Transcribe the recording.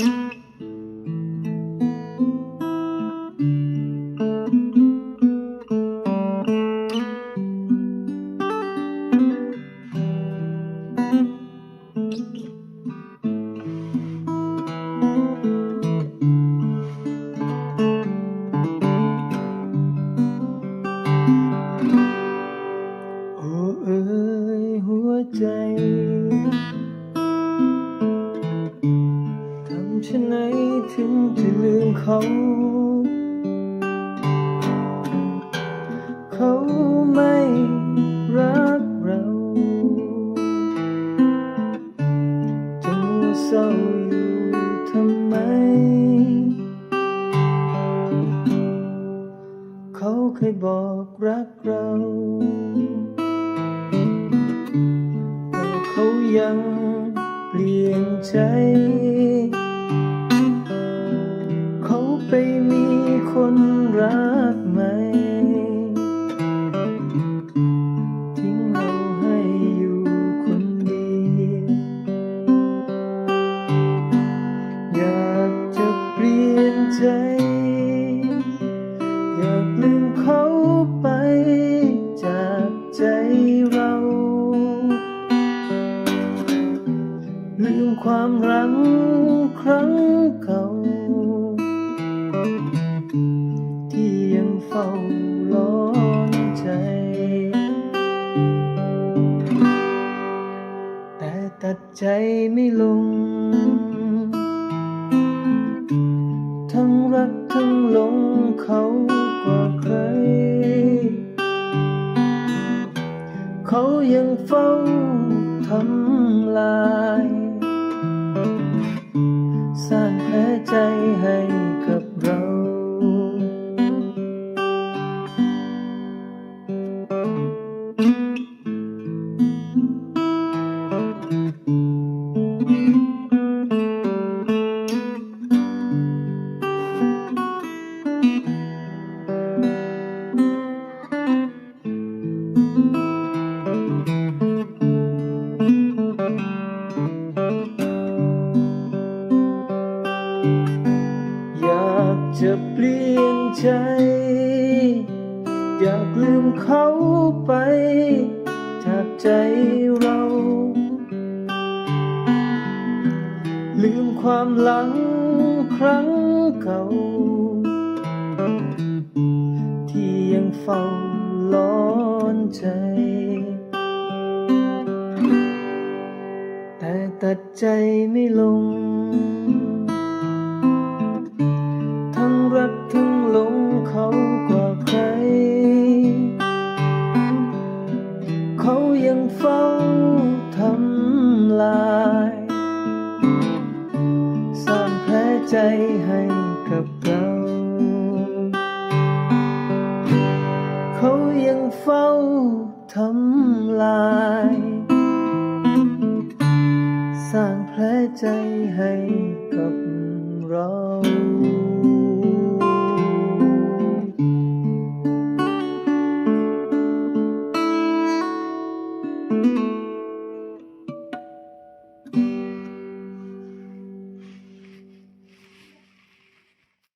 โอ้เอ๋ยหัวใจ ชนไหนถึงจะลืมเขา เขาไม่รักเราจะมัวเศร้าอยู่ทำไม เขาเคยบอกรักเราแต่เขายังเปลี่ยนใจ ไปมีคนรักใหม่ทิ้งเราให้อยู่คนเดียวอยากจะเปลี่ยนใจ อยากลืมเขาไปจากใจเราลืมความรักครั้งเก่า ใจไม่ลง ทั้งรักทั้งหลงเขากว่าใคร เขายังเฝ้าทำลาย ใจ อยากลืมเขาไปจากใจเรา ลืมความหลังครั้งเก่า ที่ยังเฝ้าร้อนใจ แต่ตัดใจไม่ลง ให้กับเรา เขายังเฝ้าทำลาย สร้างแผลใจให้กับเรา